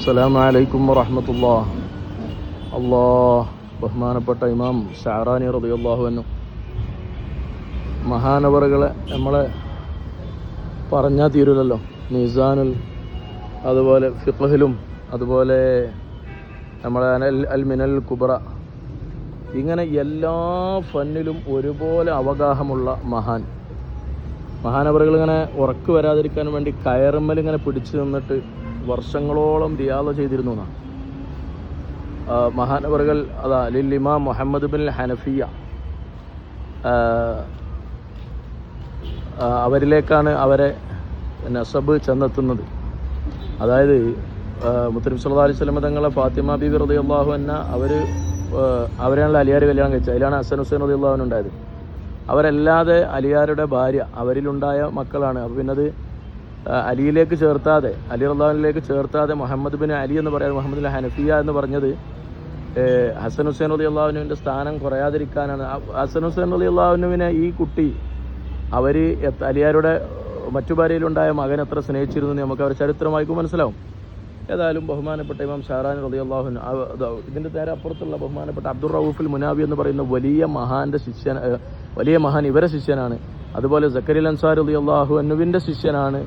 അസ്സലാമു വലൈക്കും വറഹമത്തുള്ള. അള്ളാ ബഹുമാനപ്പെട്ട ഇമാം ഷാറാനി റളിയല്ലാഹു അൻഹു. മഹാനവറുകളെ നമ്മളെ പറഞ്ഞാൽ തീരുമല്ലോ നിസാനുൽ അതുപോലെ ഫിഖഹിലും അതുപോലെ നമ്മളെ അനൽ അൽ മിനൽ കുബറ. ഇങ്ങനെ എല്ലാ ഫന്നിലും ഒരുപോലെ അവഗാഹമുള്ള മഹാൻ. മഹാനവറുകൾ ഇങ്ങനെ ഉറക്ക് വരാതിരിക്കാൻ വേണ്ടി കയറുമ്മൽ ഇങ്ങനെ പിടിച്ചു നിന്നിട്ട് വർഷങ്ങളോളം റിയാദ ചെയ്തിരുന്നു എന്നാണ്. മഹാനവറുകൾ അതാ ഇമാം മുഹമ്മദ് ബിൻ ഹനഫിയ അവരിലേക്കാണ് അവരെ നസബ് ചെന്നെത്തുന്നത്. അതായത് മുത്തലിം സല്ലാ അലൈഹി സ്വലമ തങ്ങളെ ഫാത്തിമ ബി റതി അള്ളാഹു എന്ന അവർ അവരെയാണല്ലോ അലിയാർ കല്യാണം കഴിച്ചത്. അതിലാണ് ഹസൻ ഹുസൈൻ റതി അള്ളാഹുൻ ഉണ്ടായത്. അവരല്ലാതെ അലിയാരുടെ ഭാര്യ അവരിലുണ്ടായ മക്കളാണ്. അപ്പോൾ പിന്നെ അത് ആ, അലിയിലേക്ക് ചേർത്താതെ അലി അള്ളാഹുനിലേക്ക് ചേർത്താതെ മുഹമ്മദ് ബിൻ അലി എന്ന് പറയാതെ മുഹമ്മദ് ഹനഫിയ എന്ന് പറഞ്ഞത് ഹസൻ ഹുസൈൻ അലി അള്ളാഹുനുവിന്റെ സ്ഥാനം കുറയാതിരിക്കാനാണ്. ഹസൻ ഹുസൈൻ അലി അള്ളാഹുനുവിനെ ഈ കുട്ടി അവർ അലിയാരുടെ മറ്റു ഭാര്യയിലുണ്ടായ മകൻ എത്ര സ്നേഹിച്ചിരുന്നു എന്ന് നമുക്ക് അവർ ചരിത്രമായിക്കും മനസ്സിലാവും. ഏതായാലും ബഹുമാനപ്പെട്ട ഇമാം ഷാറാൻ റതി അള്ളാഹുൻ ഇതിന്റെ നേരെ അപ്പുറത്തുള്ള ബഹുമാനപ്പെട്ട അബ്ദുൾ റൌഫുൽ മുനാബി എന്ന് പറയുന്ന വലിയ മഹാന്റെ ശിഷ്യൻ വലിയ മഹാൻ ഇവരെ ശിഷ്യനാണ്. അതുപോലെ സക്കരിൽ അൻസാർ അലി അള്ളാഹു അനുവിന്റെ ശിഷ്യനാണ്.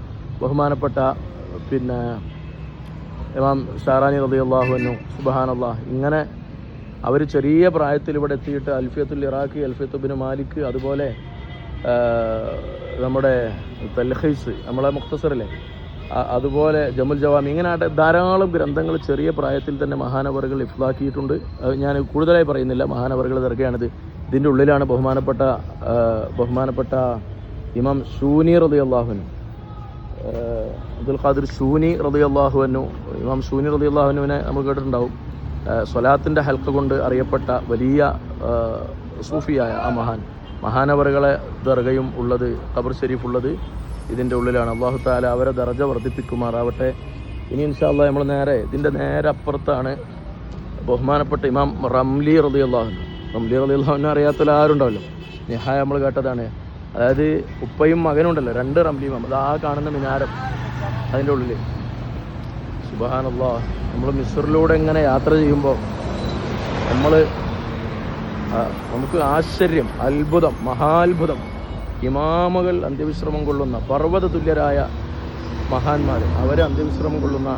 ബഹുമാനപ്പെട്ട പിന്നെ ഇമാം ഷാറാനി റതി അള്ളാഹുനു സുബഹാൻ അള്ളാഹ് ഇങ്ങനെ അവർ ചെറിയ പ്രായത്തിൽ ഇവിടെ എത്തിയിട്ട് അൽഫിയത്തുൽ ഇറാഖി അൽഫിയത്തുബിന് മാലിക് അതുപോലെ നമ്മുടെ തൽഹൈസ് നമ്മളെ മുക്തസറിലെ അതുപോലെ ജമുൽ ജവാമി ഇങ്ങനെ ധാരാളം ഗ്രന്ഥങ്ങൾ ചെറിയ പ്രായത്തിൽ തന്നെ മഹാനവറുകൾ ഇഫ്ലാക്കിയിട്ടുണ്ട് ഞാൻ കൂടുതലായി പറയുന്നില്ല മഹാനവറുകൾ തിരക്കുകയാണിത് ഇതിന്റെ ഉള്ളിലാണ് ബഹുമാനപ്പെട്ട ബഹുമാനപ്പെട്ട ഇമാം ഷൂനി റതി അള്ളാഹുനു അബ്ദുൽ ഖാദിർ ഷൂനി റതി അള്ളാഹുവിനു ഇമാം ഷൂനി റതി അള്ളാഹുനുവിനെ നമ്മൾ കേട്ടിട്ടുണ്ടാവും. സ്വലാത്തിന്റെ ഹൽക്ക കൊണ്ട് അറിയപ്പെട്ട വലിയ സൂഫിയായ ആ മഹാൻ മഹാനവറുകളെ ദർഗയും ഉള്ളത് ഖബർ ഷെരീഫ് ഉള്ളത് ഇതിന്റെ ഉള്ളിലാണ്. അള്ളാഹു താല അവരെ ദർജ വർദ്ധിപ്പിക്കുമാറാവട്ടെ. ഇനി ഇൻഷാല്ല നമ്മൾ നേരെ ഇതിന്റെ നേരെ അപ്പുറത്താണ് ബഹുമാനപ്പെട്ട ഇമാം റംലി റതി അള്ളാഹുനു റംലി റതി അള്ളാഹുവിനെ അറിയാത്ത ആരും നിഹായ നമ്മൾ കേട്ടതാണ്. അതായത് ഉപ്പയും മകനും ഉണ്ടല്ലോ രണ്ട് റംലി ഇമാം അത് ആ കാണുന്ന മിനാരം അതിന്റെ ഉള്ളിൽ സുബഹാനല്ലാ. നമ്മൾ മിസ്റിലൂടെ ഇങ്ങനെ യാത്ര ചെയ്യുമ്പോൾ നമ്മൾ നമുക്ക് ആശ്ചര്യം അത്ഭുതം മഹാത്ഭുതം. ഇമാമകൾ അന്ത്യവിശ്രമം കൊള്ളുന്ന പർവത തുല്യരായ മഹാന്മാർ അവരെ അന്ത്യവിശ്രമം കൊള്ളുന്ന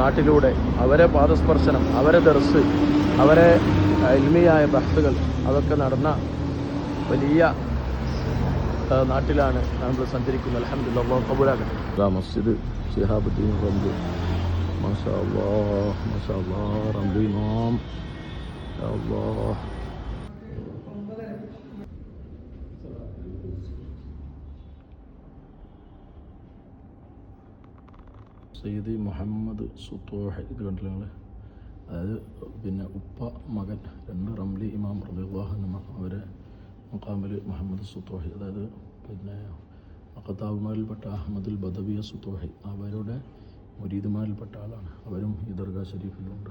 നാട്ടിലൂടെ അവരെ പാദസ്പർശനം അവരെ ദർസ് അവരെ എൽമിയായ ബഹ്സുകൾ അതൊക്കെ നടന്ന വലിയ നാട്ടിലാണ് നമ്മൾ സഞ്ചരിക്കുന്നത്. അള്ളാഹു കബൂലാകട്ടെ മസ്ജിദ് ഷിഹാബുദ്ദീൻ റംലി മാഷാ മാഷാ റംലി മുഹമ്മദ് സുത്തോഹ ഇത് കണ്ടില്ല നിങ്ങൾ അതായത് പിന്നെ ഉപ്പ മകൻ രണ്ട് റംലി ഇമാം റബിള്ളാഹുനമ അവരെ മുക്കാമിൽ മുഹമ്മദ് സുത്തോഹി അതായത് പിന്നെ അഖത്താവുമാരിൽപ്പെട്ട അഹമ്മദുൽ ബദവിയ സുത്തോഹി അവരുടെ മുരീദുമാരിൽപ്പെട്ട ആളാണ്. അവരും ഈ ദർഗാ ഷരീഫിലുണ്ട്